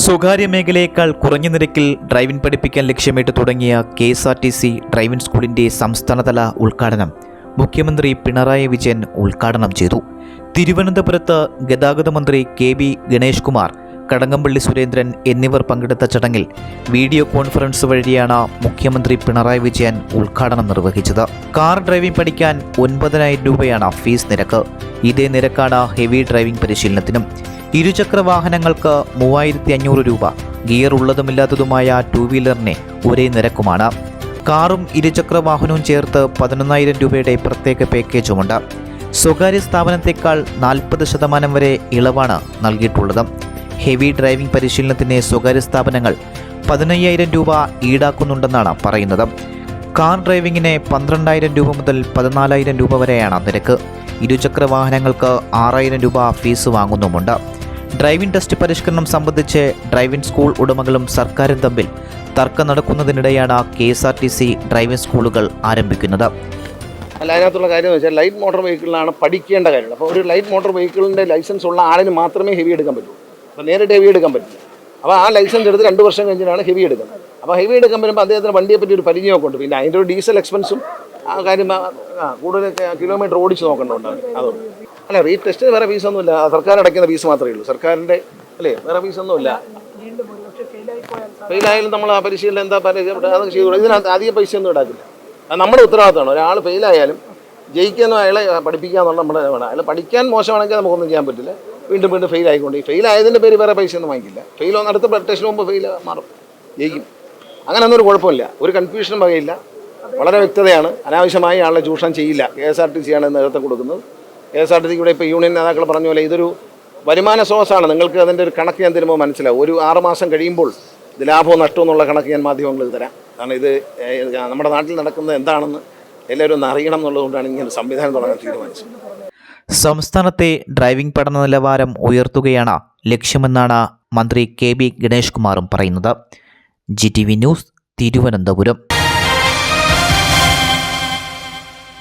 സ്വകാര്യ മേഖലയേക്കാൾ കുറഞ്ഞ നിരക്കിൽ ഡ്രൈവിംഗ് പഠിപ്പിക്കാൻ ലക്ഷ്യമിട്ട് തുടങ്ങിയ K S R T C driving സ്കൂളിന്റെ സംസ്ഥാനതല ഉദ്ഘാടനം മുഖ്യമന്ത്രി പിണറായി വിജയൻ ഉദ്ഘാടനം ചെയ്തു. തിരുവനന്തപുരത്ത് ഗതാഗത മന്ത്രി കെ ബി ഗണേഷ് കുമാർ കടകംപള്ളി സുരേന്ദ്രൻ എന്നിവർ പങ്കെടുത്ത ചടങ്ങിൽ വീഡിയോ കോൺഫറൻസ് വഴിയാണ് മുഖ്യമന്ത്രി പിണറായി വിജയൻ ഉദ്ഘാടനം നിർവഹിച്ചത്. കാർ ഡ്രൈവിംഗ് പഠിക്കാൻ ഒൻപതിനായിരം രൂപയാണ് ഫീസ് നിരക്ക്. ഇതേ നിരക്കാണ് ഹെവി ഡ്രൈവിംഗ് പരിശീലനത്തിനും ഇരുചക്ര വാഹനങ്ങൾക്ക് മൂവായിരത്തി അഞ്ഞൂറ് രൂപ. ഗിയർ ഉള്ളതുമില്ലാത്തതുമായ ടൂ വീലറിന് ഒരേ നിരക്കുമാണ്. കാറും ഇരുചക്ര വാഹനവും ചേർത്ത് പതിനൊന്നായിരം രൂപയുടെ പ്രത്യേക പാക്കേജുമുണ്ട്. സ്വകാര്യ സ്ഥാപനത്തേക്കാൾ നാൽപ്പത് ശതമാനം വരെ ഇളവാണ് നൽകിയിട്ടുള്ളത്. ഹെവി ഡ്രൈവിംഗ് പരിശീലനത്തിന് സ്വകാര്യ സ്ഥാപനങ്ങൾ പതിനയ്യായിരം രൂപ ഈടാക്കുന്നുണ്ടെന്നാണ് പറയുന്നത്. കാർ ഡ്രൈവിംഗിന് പന്ത്രണ്ടായിരം രൂപ മുതൽ പതിനാലായിരം രൂപ വരെയാണ് നിരക്ക്. ഇരുചക്ര വാഹനങ്ങൾക്ക് ആറായിരം രൂപ ഫീസ് വാങ്ങുന്നുമുണ്ട്. ഡ്രൈവിംഗ് ടെസ്റ്റ് പരിഷ്കരണം സംബന്ധിച്ച് ഡ്രൈവിംഗ് സ്കൂൾ ഉടമകളും സർക്കാരും തമ്മിൽ തർക്കം നടക്കുന്നതിനിടെയാണ് K S R T C driving സ്കൂളുകൾ ആരംഭിക്കുന്നത്. അല്ല അതിനകത്തുള്ള കാര്യം എന്ന് വെച്ചാൽ ലൈറ്റ് മോട്ടോർ വെഹിക്കിളിലാണ് പഠിക്കേണ്ട കാര്യം അപ്പോൾ ഒരു ലൈറ്റ് മോട്ടോർ വെഹിക്കിളിന്റെ ലൈസൻസ് ഉള്ള ആളിന് മാത്രമേ ഹെവി എടുക്കാൻ പറ്റൂ. അപ്പോൾ നേരിട്ട് ഹെവി എടുക്കാൻ പറ്റില്ല. അപ്പോൾ ആ ലൈസൻസ് എടുത്ത് രണ്ട് വർഷം കഴിഞ്ഞിട്ടാണ് ഹെവി എടുക്കുന്നത്. അപ്പോൾ ഹെവി എടുക്കാൻ വരുമ്പോൾ അദ്ദേഹത്തിന് വണ്ടിയെ പറ്റി ഒരു പരിചയമൊക്കെ ഉണ്ട്. പിന്നെ അതിന്റെ ഒരു ഡീസൽ എക്സ്പെൻസും ആ കാര്യം ആ, കൂടുതൽ കിലോമീറ്റർ ഓടിച്ച് നോക്കേണ്ടതുണ്ട്. അതുകൊണ്ട്. അല്ല റീ ടെസ്റ്റിന് വേറെ ഫീസൊന്നുമില്ല സർക്കാർ അടയ്ക്കുന്ന ഫീസ് മാത്രമേ ഉള്ളൂ. സർക്കാരിന്റെ അല്ലേ വേറെ ഫീസൊന്നുമില്ല ഫെയിലായാലും നമ്മൾ ആ പരിശീലനം എന്താ പരിചയം അതൊക്കെ ചെയ്തു ഇതിനകത്ത് അധിക പൈസ ഒന്നും ഇടാക്കില്ല അത് നമ്മുടെ ഉത്തരവാദിത്തമാണ്. ഒരാൾ ഫെയിലായാലും ജയിക്കുന്ന അയാളെ പഠിപ്പിക്കുക എന്നുള്ള നമ്മുടെ വേണം അയാൾ പഠിക്കാൻ മോശമാണെങ്കിൽ നമുക്കൊന്നും ചെയ്യാൻ പറ്റില്ല. വീണ്ടും വീണ്ടും ഫെയിൽ ആയിക്കൊണ്ട്. ഈ ഫെയിൽ ആയതിന്റെ പേര് വേറെ പൈസ ഒന്നും വാങ്ങിക്കില്ല. ഫെയിൽ ഒന്ന് അടുത്ത ടെസ്റ്റിന് മുമ്പ് ഫെയിൽ മാറും. ജയിക്കും. അങ്ങനെ ഒന്നും ഒരു കുഴപ്പമില്ല. ഒരു കൺഫ്യൂഷനും വകയില്ല. വളരെ വ്യക്തതയാണ്. അനാവശ്യമായി ആളെ ചൂഷണം ചെയ്യില്ല. കെ എസ് ആർ ടി സിയാണ് നേതൃത്വം കൊടുക്കുന്നത്. കെ എസ് ആർ ടി സിയുടെ ഇപ്പോൾ യൂണിയൻ നേതാക്കൾ പറഞ്ഞ പോലെ ഇതൊരു വരുമാന സ്രോതസ്സാണ് നിങ്ങൾക്ക് അതിന്റെ ഒരു കണക്ക് ഞാൻ തരുമ്പോൾ മനസ്സിലാവും. ഒരു ആറുമാസം കഴിയുമ്പോൾ ഇത് ലാഭവും നഷ്ടവും എന്നുള്ള കണക്ക് ഞാൻ മാധ്യമങ്ങൾക്ക് തരാം. കാരണം ഇത് നമ്മുടെ നാട്ടിൽ നടക്കുന്നത് എന്താണെന്ന് എല്ലാവരും ഒന്ന് അറിയണം എന്നുള്ളതുകൊണ്ടാണ് ഇങ്ങനെ സംവിധാനം തുടങ്ങാൻ തീരുമാനിച്ചത്. സംസ്ഥാനത്തെ ഡ്രൈവിംഗ് പഠന നിലവാരം ഉയർത്തുകയാണ് ലക്ഷ്യമെന്നാണ് മന്ത്രി കെ ബി ഗണേഷ് കുമാറും പറയുന്നത്. G T V news Thiruvananthapuram.